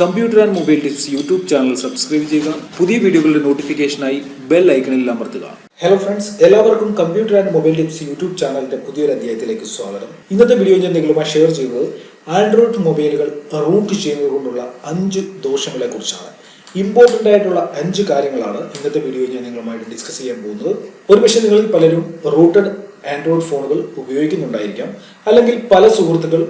Computer and mobile tips YouTube channel subscribe ചെയ്യുക. പുതിയ വീഡിയോകളുടെ നോട്ടിഫിക്കേഷനായി ബെൽ ഐക്കണിൽ അമർത്തുക. ഹലോ ഫ്രണ്ട്സ് എല്ലാവർക്കും computer and mobile tips YouTube ചാനലിന്റെ പുതിയൊരു അധ്യായത്തിലേക്ക് സ്വാഗതം. ഇന്നത്തെ വീഡിയോ ഞാൻ നിങ്ങളുമായി ഷെയർ ചെയ്യുന്നത് ആൻഡ്രോയിഡ് മൊബൈലുകൾ റൂട്ട് ചെയ്യുന്നത് കൊണ്ടുള്ള അഞ്ച് ദോഷങ്ങളെ കുറിച്ചാണ് ഇമ്പോർട്ടന്റ് ആയിട്ടുള്ള അഞ്ച് കാര്യങ്ങളാണ് ഇന്നത്തെ വീഡിയോയിൽ ഞാൻ നിങ്ങളുമായിട്ട് ഡിസ്കസ് ചെയ്യാൻ പോകുന്നത്. ഒരുപക്ഷെ നിങ്ങളിൽ പലരും റൂട്ടഡ് ആൻഡ്രോയിഡ് ഫോണുകൾ ഉപയോഗിക്കുന്നുണ്ടായിരിക്കാം. അല്ലെങ്കിൽ പല സുഹൃത്തുക്കൾ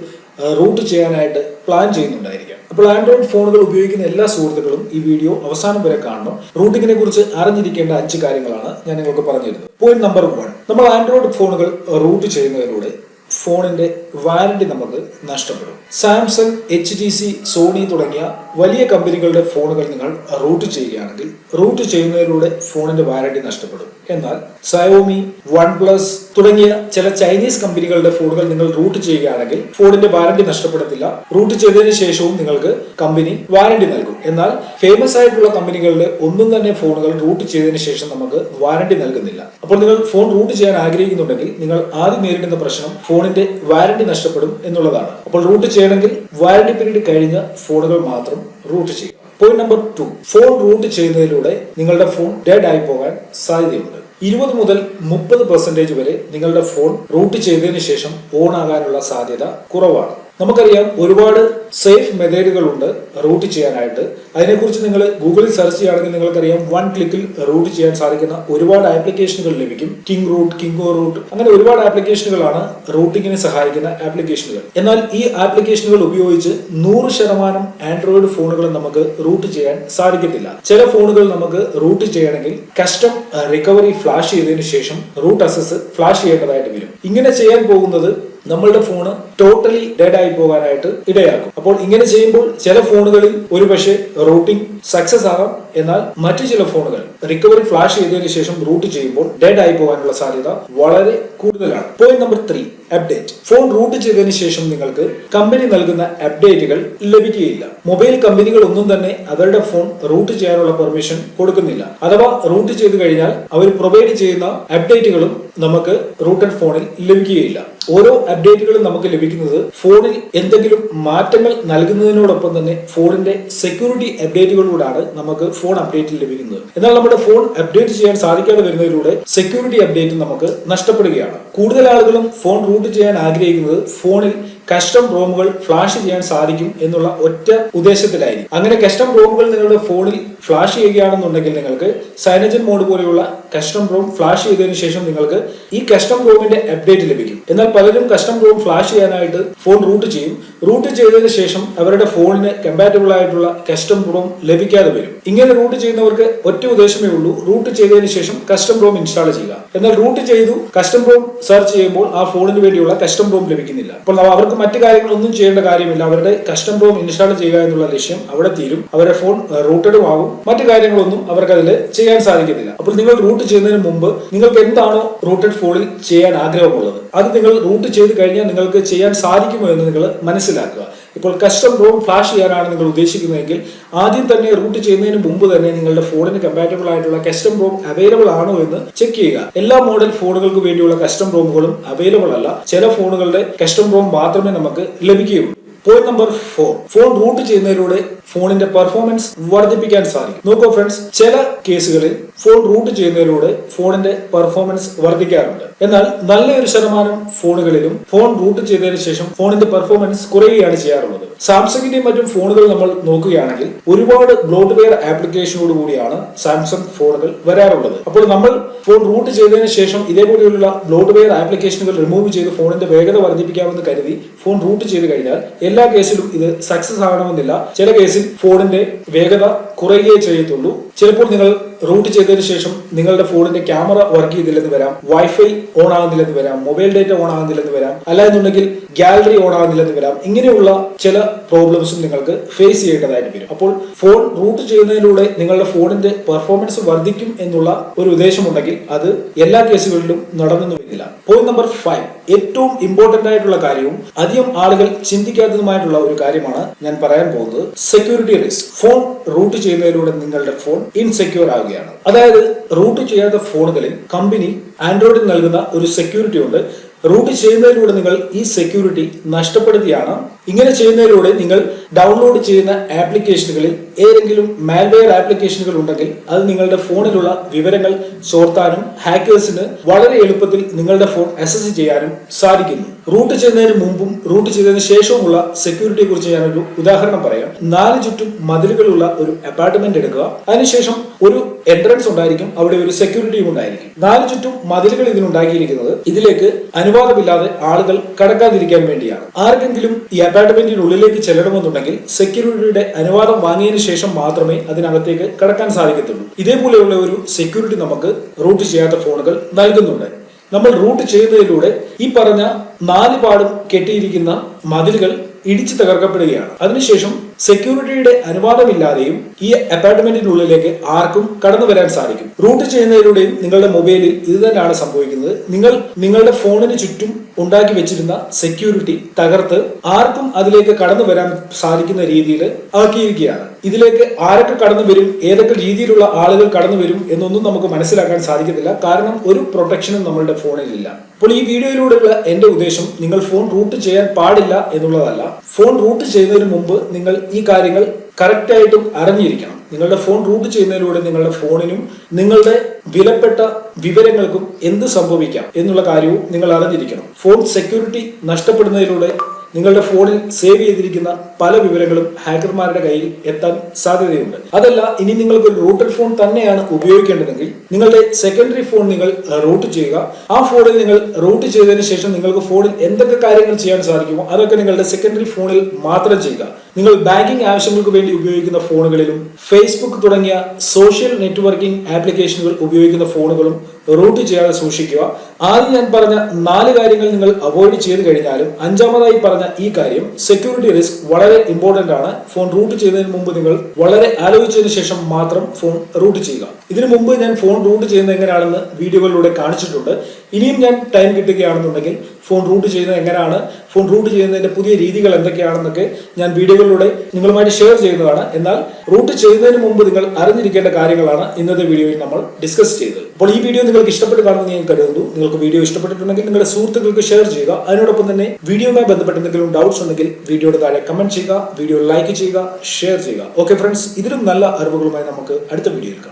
റൂട്ട് ചെയ്യാനായിട്ട് പ്ലാൻ ചെയ്യുന്നുണ്ടായിരിക്കാം. അപ്പോൾ ആൻഡ്രോയിഡ് ഫോണുകൾ ഉപയോഗിക്കുന്ന എല്ലാ സുഹൃത്തുക്കളും ഈ വീഡിയോ അവസാനം വരെ കാണണം. റൂട്ടിങ്ങിനെ കുറിച്ച് അറിഞ്ഞിരിക്കേണ്ട അഞ്ച് കാര്യങ്ങളാണ് ഞാൻ നിങ്ങൾക്ക് പറഞ്ഞിരുന്നത്. പോയിന്റ് നമ്പർ വൺ നമ്മൾ ആൻഡ്രോയിഡ് ഫോണുകൾ റൂട്ട് ചെയ്യുന്നതിലൂടെ ഫോണിന്റെ വാറണ്ടി നമുക്ക് നഷ്ടപ്പെടും. Samsung H T C Sony തുടങ്ങിയ വലിയ കമ്പനികളുടെ ഫോണുകൾ നിങ്ങൾ റൂട്ട് ചെയ്യുകയാണെങ്കിൽ റൂട്ട് ചെയ്യുന്നതിലൂടെ ഫോണിന്റെ വാറണ്ടി നഷ്ടപ്പെടും. എന്നാൽ സയോമി വൺ പ്ലസ് തുടങ്ങിയ ചില ചൈനീസ് കമ്പനികളുടെ ഫോണുകൾ നിങ്ങൾ റൂട്ട് ചെയ്യുകയാണെങ്കിൽ ഫോണിന്റെ വാറണ്ടി നഷ്ടപ്പെടത്തില്ല റൂട്ട് ചെയ്തതിനു ശേഷവും നിങ്ങൾക്ക് കമ്പനി വാറണ്ടി നൽകും. എന്നാൽ ഫേമസ് ആയിട്ടുള്ള കമ്പനികളുടെ ഒന്നും തന്നെ ഫോണുകൾ റൂട്ട് ചെയ്തതിനു ശേഷം നമുക്ക് വാറണ്ടി നൽകുന്നില്ല. അപ്പോൾ നിങ്ങൾ ഫോൺ റൂട്ട് ചെയ്യാൻ ആഗ്രഹിക്കുന്നുണ്ടെങ്കിൽ നിങ്ങൾ ആദ്യം നേരിടുന്ന പ്രശ്നം ഫോണിന്റെ വാരണ്ടി നഷ്ടപ്പെടും എന്നുള്ളതാണ്. അപ്പോൾ റൂട്ട് ചെയ്യണമെങ്കിൽ വാരണ്ടി പീരീഡ് കഴിഞ്ഞ ഫോണുകൾ മാത്രം റൂട്ട് ചെയ്യുക. Point number two phone root ചെയ്യുന്നതിലൂടെ നിങ്ങളുടെ ഫോൺ ഡെഡ് ആയി പോകാൻ സാധ്യതയുണ്ട്. ഇരുപത് മുതൽ മുപ്പത് പെർസെന്റേജ് വരെ നിങ്ങളുടെ ഫോൺ റൂട്ട് ചെയ്തതിന് ശേഷം ഓൺ ആകാനുള്ള സാധ്യത കുറവാണ്. നമുക്കറിയാം ഒരുപാട് സേഫ് മെത്തേഡുകൾ മെത്തേഡുകളുണ്ട് റൂട്ട് ചെയ്യാനായിട്ട്. അതിനെക്കുറിച്ച് നിങ്ങൾ ഗൂഗിളിൽ സെർച്ച് ചെയ്യുകയാണെങ്കിൽ നിങ്ങൾക്കറിയാം വൺ ക്ലിക്കിൽ റൂട്ട് ചെയ്യാൻ സാധിക്കുന്ന ഒരുപാട് ആപ്ലിക്കേഷനുകൾ ലഭിക്കും. കിങ് റൂട്ട് കിങ്കോ റൂട്ട് അങ്ങനെ ഒരുപാട് ആപ്ലിക്കേഷനുകളാണ് റൂട്ടിങ്ങിന് സഹായിക്കുന്ന ആപ്ലിക്കേഷനുകൾ. എന്നാൽ ഈ ആപ്ലിക്കേഷനുകൾ ഉപയോഗിച്ച് നൂറ് ശതമാനം ആൻഡ്രോയിഡ് ഫോണുകൾ നമുക്ക് റൂട്ട് ചെയ്യാൻ സാധിക്കത്തില്ല. ചില ഫോണുകൾ നമുക്ക് റൂട്ട് ചെയ്യണമെങ്കിൽ കസ്റ്റം റിക്കവറി ഫ്ലാഷ് ചെയ്തതിനു ശേഷം റൂട്ട് അസസ് ഫ്ലാഷ് ചെയ്യേണ്ടതായിട്ട് വരും. ഇങ്ങനെ ചെയ്യാൻ പോകുന്നത് നമ്മളുടെ ഫോണ് ടോട്ടലി ഡെഡ് ആയി പോകാനായിട്ട് ഇടയാക്കും. അപ്പോൾ ഇങ്ങനെ ചെയ്യുമ്പോൾ ചില ഫോണുകളിൽ ഒരുപക്ഷെ റൂട്ടിംഗ് സക്സസ് ആകാം. എന്നാൽ മറ്റു ചില ഫോണുകൾ റിക്കവറി ഫ്ലാഷ് ചെയ്തതിന് ശേഷം റൂട്ട് ചെയ്യുമ്പോൾ ഡെഡ് ആയി പോകാനുള്ള സാധ്യത വളരെ കൂടുതലാണ്. Point number three update phone root ചെയ്തതിന് ശേഷം നിങ്ങൾക്ക് കമ്പനി നൽകുന്ന അപ്ഡേറ്റുകൾ ലഭിക്കുകയില്ല. മൊബൈൽ കമ്പനികൾ ഒന്നും തന്നെ അവരുടെ ഫോൺ റൂട്ട് ചെയ്യാനുള്ള പെർമിഷൻ കൊടുക്കുന്നില്ല. അഥവാ റൂട്ട് ചെയ്തു കഴിഞ്ഞാൽ അവർ പ്രൊവൈഡ് ചെയ്യുന്ന അപ്ഡേറ്റുകളും നമുക്ക് റൂട്ടഡ് ഫോണിൽ ലഭിക്കുകയില്ല. ഓരോ അപ്ഡേറ്റുകളും നമുക്ക് ലഭിക്കുന്നത് ഫോണിൽ എന്തെങ്കിലും മാറ്റങ്ങൾ നൽകുന്നതിനോടൊപ്പം തന്നെ ഫോണിന്റെ സെക്യൂരിറ്റി അപ്ഡേറ്റുകളിലൂടെയാണ് നമുക്ക് ഫോൺ അപ്ഡേറ്റ് ലഭിക്കുന്നത്. എന്നാൽ നമ്മുടെ ഫോൺ അപ്ഡേറ്റ് ചെയ്യാൻ സാധിക്കാതെ വരുന്നതിലൂടെ സെക്യൂരിറ്റി അപ്ഡേറ്റ് നമുക്ക് നഷ്ടപ്പെടുകയാണ്. കൂടുതൽ ആളുകളും ഫോൺ റൂട്ട് ചെയ്യാൻ ആഗ്രഹിക്കുന്നത് ഫോണിൽ കസ്റ്റം റോമുകൾ ഫ്ലാഷ് ചെയ്യാൻ സാധിക്കും എന്നുള്ള ഒറ്റ ഉദ്ദേശത്തിലായിരിക്കും. അങ്ങനെ കസ്റ്റം റോമുകൾ നിങ്ങളുടെ ഫോണിൽ ഫ്ലാഷ് ചെയ്യുകയാണെന്നുണ്ടെങ്കിൽ നിങ്ങൾക്ക് സൈനജൻ മോഡ് പോലെയുള്ള കസ്റ്റം റൂം ഫ്ലാഷ് ചെയ്തതിനു ശേഷം നിങ്ങൾക്ക് ഈ കസ്റ്റം റൂമിന്റെ അപ്ഡേറ്റ് ലഭിക്കും. എന്നാൽ പലരും കസ്റ്റം റൂം ഫ്ലാഷ് ചെയ്യാനായിട്ട് ഫോൺ റൂട്ട് ചെയ്യും. റൂട്ട് ചെയ്തതിനു ശേഷം അവരുടെ ഫോണിന് കമ്പാറ്റബിൾ ആയിട്ടുള്ള കസ്റ്റം റൂം ലഭിക്കാതെ വരും. ഇങ്ങനെ റൂട്ട് ചെയ്യുന്നവർക്ക് ഒറ്റ ഉദ്ദേശമേ ഉള്ളൂ. റൂട്ട് ചെയ്തതിനു ശേഷം കസ്റ്റം റൂം ഇൻസ്റ്റാൾ ചെയ്യുക. എന്നാൽ റൂട്ട് ചെയ്തു കസ്റ്റം റൂം സെർച്ച് ചെയ്യുമ്പോൾ ആ ഫോണിന് വേണ്ടിയുള്ള കസ്റ്റം റൂം ലഭിക്കുന്നില്ല. അപ്പോൾ അവർക്ക് മറ്റു കാര്യങ്ങളൊന്നും ചെയ്യേണ്ട കാര്യമില്ല. അവരുടെ കസ്റ്റം റൂം ഇൻസ്റ്റാൾ ചെയ്യുക എന്നുള്ള ലക്ഷ്യം അവിടെ തീരും. അവരുടെ ഫോൺ റൂട്ടഡും ആകും മറ്റു കാര്യങ്ങളൊന്നും അവർക്ക് അതിൽ ചെയ്യാൻ സാധിക്കത്തില്ല. അപ്പോൾ നിങ്ങൾ റൂട്ട് ചെയ്യുന്നതിന് മുമ്പ് നിങ്ങൾക്ക് എന്താണോ റൂട്ടഡ് ഫോണിൽ ചെയ്യാൻ ആഗ്രഹമുള്ളത്? അത് നിങ്ങൾ റൂട്ട് ചെയ്ത് കഴിഞ്ഞാൽ നിങ്ങൾക്ക് ചെയ്യാൻ സാധിക്കുമോ എന്ന് നിങ്ങൾ മനസ്സിലാക്കുക. ഇപ്പോൾ കസ്റ്റം റോം ഫ്ലാഷ് ചെയ്യാനാണ് നിങ്ങൾ ഉദ്ദേശിക്കുന്നതെങ്കിൽ ആദ്യം തന്നെ റൂട്ട് ചെയ്യുന്നതിന് മുമ്പ് തന്നെ നിങ്ങളുടെ ഫോണിന് കമ്പാറ്റബിൾ ആയിട്ടുള്ള കസ്റ്റം റോം അവൈലബിൾ ആണോ എന്ന് ചെക്ക് ചെയ്യുക. എല്ലാ മോഡൽ ഫോണുകൾക്ക് വേണ്ടിയുള്ള കസ്റ്റം റോമുകളും അവൈലബിൾ അല്ല. ചില ഫോണുകളുടെ കസ്റ്റം റോം മാത്രമേ നമുക്ക് ലഭിക്കുകയുള്ളൂ. Point number four phone root ചെയ്യുന്നതിലൂടെ ഫോണിന്റെ പെർഫോമൻസ് വർദ്ധിപ്പിക്കാൻ സാധിക്കും. നോക്കൂ ഫ്രണ്ട്സ് ചില കേസുകളിൽ ഫോൺ റൂട്ട് ചെയ്യുന്നതിലൂടെ ഫോണിന്റെ പെർഫോമൻസ് വർദ്ധിക്കാറുണ്ട്. എന്നാൽ നല്ലൊരു ശതമാനം ഫോണുകളിലും ഫോൺ റൂട്ട് ചെയ്തതിനു ശേഷം ഫോണിന്റെ പെർഫോമൻസ് കുറയുകയാണ് ചെയ്യാറുള്ളത്. സാംസങ്ങിന്റെയും മറ്റും ഫോണുകൾ നമ്മൾ നോക്കുകയാണെങ്കിൽ ഒരുപാട് ബ്ലോട്ട്വെയർ ആപ്ലിക്കേഷനോട് കൂടിയാണ് സാംസങ് ഫോണുകൾ വരാറുള്ളത്. അപ്പോൾ നമ്മൾ ഫോൺ റൂട്ട് ചെയ്തതിനു ശേഷം ഇതേപോലെയുള്ള ബ്ലോഡ്വെയർ ആപ്ലിക്കേഷനുകൾ റിമൂവ് ചെയ്ത് ഫോണിന്റെ വേഗത വർദ്ധിപ്പിക്കാമെന്ന് കരുതി ഫോൺ റൂട്ട് ചെയ്ത് കഴിഞ്ഞാൽ എല്ലാ കേസിലും ഇത് സക്സസ് ആകണമെന്നില്ല. ചില കേസിൽ ഫോണിന്റെ വേഗത കുറയുകയേ ചെയ്യത്തുള്ളൂ. ചിലപ്പോൾ നിങ്ങൾ റൂട്ട് ചെയ്തതിനു ശേഷം നിങ്ങളുടെ ഫോണിന്റെ ക്യാമറ വർക്ക് ചെയ്തില്ലെന്ന് വരാം വൈഫൈ ഓൺ ആകുന്നില്ലെന്ന് വരാം മൊബൈൽ ഡേറ്റ ഓൺ ആകുന്നില്ലെന്ന് വരാം അല്ലാന്നുണ്ടെങ്കിൽ ഗാലറി ഓൺ ആകുന്നില്ലെന്ന് വരാം. ഇങ്ങനെയുള്ള ചില പ്രോബ്ലംസും നിങ്ങൾക്ക് ഫേസ് ചെയ്യേണ്ടതായിട്ട് വരും. അപ്പോൾ ഫോൺ റൂട്ട് ചെയ്യുന്നതിലൂടെ നിങ്ങളുടെ ഫോണിന്റെ പെർഫോമൻസ് വർദ്ധിക്കും എന്നുള്ള ഒരു ഉദ്ദേശമുണ്ടെങ്കിൽ അത് എല്ലാ കേസുകളിലും നടന്നു വരില്ല. പോയിന്റ് നമ്പർ ഫൈവ് ഏറ്റവും ഇമ്പോർട്ടന്റ് ആയിട്ടുള്ള കാര്യവും അധികം ആളുകൾ ചിന്തിക്കാത്തതുമായിട്ടുള്ള ഒരു കാര്യമാണ് ഞാൻ പറയാൻ പോകുന്നത്. സെക്യൂരിറ്റി റിസ്ക് ഫോൺ റൂട്ട് ചെയ്യുന്നതിലൂടെ നിങ്ങളുടെ ഫോൺ ഇൻസെക്യൂർ ആവുകയാണ്. അതായത് റൂട്ട് ചെയ്യാത്ത ഫോണുകളിൽ കമ്പനി ആൻഡ്രോയിഡിൽ നൽകുന്ന ഒരു സെക്യൂരിറ്റി ഉണ്ട്. റൂട്ട് ചെയ്യുന്നതിലൂടെ നിങ്ങൾ ഈ സെക്യൂരിറ്റി നഷ്ടപ്പെടുത്തിയാണ് ഇങ്ങനെ ചെയ്യുന്നതിലൂടെ നിങ്ങൾ ഡൗൺലോഡ് ചെയ്യുന്ന ആപ്ലിക്കേഷനുകളിൽ ഏതെങ്കിലും മാൽവെയർ ആപ്ലിക്കേഷനുകൾ ഉണ്ടെങ്കിൽ അത് നിങ്ങളുടെ ഫോണിലുള്ള വിവരങ്ങൾ ചോർത്താനും ഹാക്കേഴ്സിന് വളരെ എളുപ്പത്തിൽ നിങ്ങളുടെ ഫോൺ അസസ് ചെയ്യാനും സാധിക്കുന്നു. റൂട്ട് ചെയ്യുന്നതിന് മുമ്പും റൂട്ട് ചെയ്തതിനു ശേഷവുമുള്ള സെക്യൂരിറ്റിയെ കുറിച്ച് ഞാനൊരു ഉദാഹരണം പറയാം. നാല് ചുറ്റും മതിലുകളുള്ള ഒരു അപ്പാർട്ട്മെന്റ് എടുക്കുക. അതിനുശേഷം ഒരു എൻട്രൻസ് ഉണ്ടായിരിക്കും. അവിടെ ഒരു സെക്യൂരിറ്റിയും ഉണ്ടായിരിക്കും. നാല് ചുറ്റും മതിലുകൾ ഇതിനുണ്ടാക്കിയിരിക്കുന്നത് ഇതിലേക്ക് അനുവാദമില്ലാതെ ആളുകൾ കടക്കാതിരിക്കാൻ വേണ്ടിയാണ്. ആർക്കെങ്കിലും ഈ അപ്പാർട്ട്മെന്റിനുള്ളിലേക്ക് ചെല്ലണമെന്നുണ്ടെങ്കിൽ സെക്യൂരിറ്റിയുടെ അനുവാദം വാങ്ങിയതിന് ശേഷം മാത്രമേ അതിനകത്തേക്ക് കടക്കാൻ സാധിക്കത്തുള്ളൂ. ഇതേപോലെയുള്ള ഒരു സെക്യൂരിറ്റി നമുക്ക് റൂട്ട് ചെയ്യാത്ത ഫോണുകൾ നൽകുന്നുണ്ട്. നമ്മൾ റൂട്ട് ചെയ്യുന്നതിലൂടെ ഈ പറഞ്ഞ നാല് പാടും കെട്ടിയിരിക്കുന്ന മതിലുകൾ ഇടിച്ചു തകർക്കപ്പെടുകയാണ്. അതിനുശേഷം സെക്യൂരിറ്റിയുടെ അനുവാദമില്ലാതെയും ഈ അപ്പാർട്ട്മെന്റിനുള്ളിലേക്ക് ആർക്കും കടന്നു വരാൻ സാധിക്കും. റൂട്ട് ചെയ്യുന്നതിലൂടെയും നിങ്ങളുടെ മൊബൈലിൽ ഇത് തന്നെയാണ് സംഭവിക്കുന്നത്. നിങ്ങൾ നിങ്ങളുടെ ഫോണിന് ചുറ്റും ഉണ്ടാക്കി വെച്ചിരുന്ന സെക്യൂരിറ്റി തകർത്ത് ആർക്കും അതിലേക്ക് കടന്നു വരാൻ സാധിക്കുന്ന രീതിയിൽ ആക്കിയിരിക്കുകയാണ്. ഇതിലേക്ക് ആരൊക്കെ കടന്നു വരും ഏതൊക്കെ രീതിയിലുള്ള ആളുകൾ കടന്നു വരും എന്നൊന്നും നമുക്ക് മനസ്സിലാക്കാൻ സാധിക്കത്തില്ല കാരണം ഒരു പ്രൊട്ടക്ഷനും നമ്മളുടെ ഫോണിലില്ല അപ്പോൾ ഈ വീഡിയോയിലൂടെയുള്ള എന്റെ ഉദ്ദേശം നിങ്ങൾ ഫോൺ റൂട്ട് ചെയ്യാൻ പാടില്ല എന്നുള്ളതല്ല. ഫോൺ റൂട്ട് ചെയ്യുന്നതിന് മുമ്പ് നിങ്ങൾ ഈ കാര്യങ്ങൾ കറക്റ്റ് ആയിട്ടും അറിഞ്ഞിരിക്കണം. നിങ്ങളുടെ ഫോൺ റൂട്ട് ചെയ്യുന്നതിലൂടെ നിങ്ങളുടെ ഫോണിനും നിങ്ങളുടെ വിലപ്പെട്ട വിവരങ്ങൾക്കും എന്ത് സംഭവിക്കാം എന്നുള്ള കാര്യവും നിങ്ങൾ അറിഞ്ഞിരിക്കണം. ഫോൺ സെക്യൂരിറ്റി നഷ്ടപ്പെടുന്നതിലൂടെ നിങ്ങളുടെ ഫോണിൽ സേവ് ചെയ്തിരിക്കുന്ന പല വിവരങ്ങളും ഹാക്കർമാരുടെ കയ്യിൽ എത്താൻ സാധ്യതയുണ്ട്. അതല്ല ഇനി നിങ്ങൾക്ക് ഒരു റൂട്ടഡ് ഫോൺ തന്നെയാണ് ഉപയോഗിക്കേണ്ടതെങ്കിൽ നിങ്ങളുടെ സെക്കൻഡറി ഫോൺ നിങ്ങൾ റൂട്ട് ചെയ്യുക. ആ ഫോണിൽ നിങ്ങൾ റൂട്ട് ചെയ്തതിനു ശേഷം നിങ്ങൾക്ക് ഫോണിൽ എന്തൊക്കെ കാര്യങ്ങൾ ചെയ്യാൻ സാധിക്കുമോ അതൊക്കെ നിങ്ങളുടെ സെക്കൻഡറി ഫോണിൽ മാത്രം ചെയ്യുക. നിങ്ങൾ ബാങ്കിംഗ് ആവശ്യങ്ങൾക്ക് വേണ്ടി ഉപയോഗിക്കുന്ന ഫോണുകളിലും ഫേസ്ബുക്ക് തുടങ്ങിയ സോഷ്യൽ നെറ്റ്വർക്കിംഗ് ആപ്ലിക്കേഷനുകൾ ഉപയോഗിക്കുന്ന ഫോണുകളും റൂട്ട് ചെയ്യാതെ സൂക്ഷിക്കുക. ആദ്യം ഞാൻ പറഞ്ഞ നാല് കാര്യങ്ങൾ നിങ്ങൾ അവോയ്ഡ് ചെയ്ത് കഴിഞ്ഞാലും അഞ്ചാമതായി പറഞ്ഞ ഈ കാര്യം സെക്യൂരിറ്റി റിസ്ക് വളരെ ഇമ്പോർട്ടന്റ് ആണ്. ഫോൺ റൂട്ട് ചെയ്യുന്നതിന് മുമ്പ് നിങ്ങൾ വളരെ ആലോചിച്ചതിന് ശേഷം മാത്രം ഫോൺ റൂട്ട് ചെയ്യുക. ഇതിനു മുമ്പ് ഞാൻ ഫോൺ റൂട്ട് ചെയ്യുന്നത് എങ്ങനെയാണെന്ന് വീഡിയോകളിലൂടെ കാണിച്ചിട്ടുണ്ട്. ഇനിയും ഞാൻ ടൈം കിട്ടുകയാണെന്നുണ്ടെങ്കിൽ ഫോൺ റൂട്ട് ചെയ്യുന്നത് എങ്ങനെയാണ്? ഫോൺ റൂട്ട് ചെയ്യുന്നതിന്റെ പുതിയ രീതികൾ എന്തൊക്കെയാണെന്നൊക്കെ ഞാൻ വീഡിയോകളിലൂടെ നിങ്ങളുമായിട്ട് ഷെയർ ചെയ്യുന്നതാണ്. എന്നാൽ റൂട്ട് ചെയ്യുന്നതിന് മുമ്പ് നിങ്ങൾ അറിഞ്ഞിരിക്കേണ്ട കാര്യങ്ങളാണ് ഇന്നത്തെ വീഡിയോയിൽ നമ്മൾ ഡിസ്കസ് ചെയ്തത്. അപ്പോൾ ഈ വീഡിയോ നിങ്ങൾക്ക് ഇഷ്ടപ്പെട്ട് കാണുമെന്ന് ഞാൻ കരുതുന്നു. നിങ്ങൾക്ക് വീഡിയോ ഇഷ്ടപ്പെട്ടിട്ടുണ്ടെങ്കിൽ നിങ്ങളുടെ സുഹൃത്തുക്കൾക്ക് ഷെയർ ചെയ്യുക. അതിനോടൊപ്പം തന്നെ വീഡിയോയുമായി ബന്ധപ്പെട്ട് എന്തെങ്കിലും ഡൗട്ട്സ് ഉണ്ടെങ്കിൽ വീഡിയോയുടെ താഴെ കമന്റ് ചെയ്യുക. വീഡിയോ ലൈക്ക് ചെയ്യുക ഷെയർ ചെയ്യുക. ഓക്കെ ഫ്രണ്ട്സ് ഇതിലും നല്ല അറിവുകളുമായി നമുക്ക് അടുത്ത വീഡിയോയിൽ കാണാം.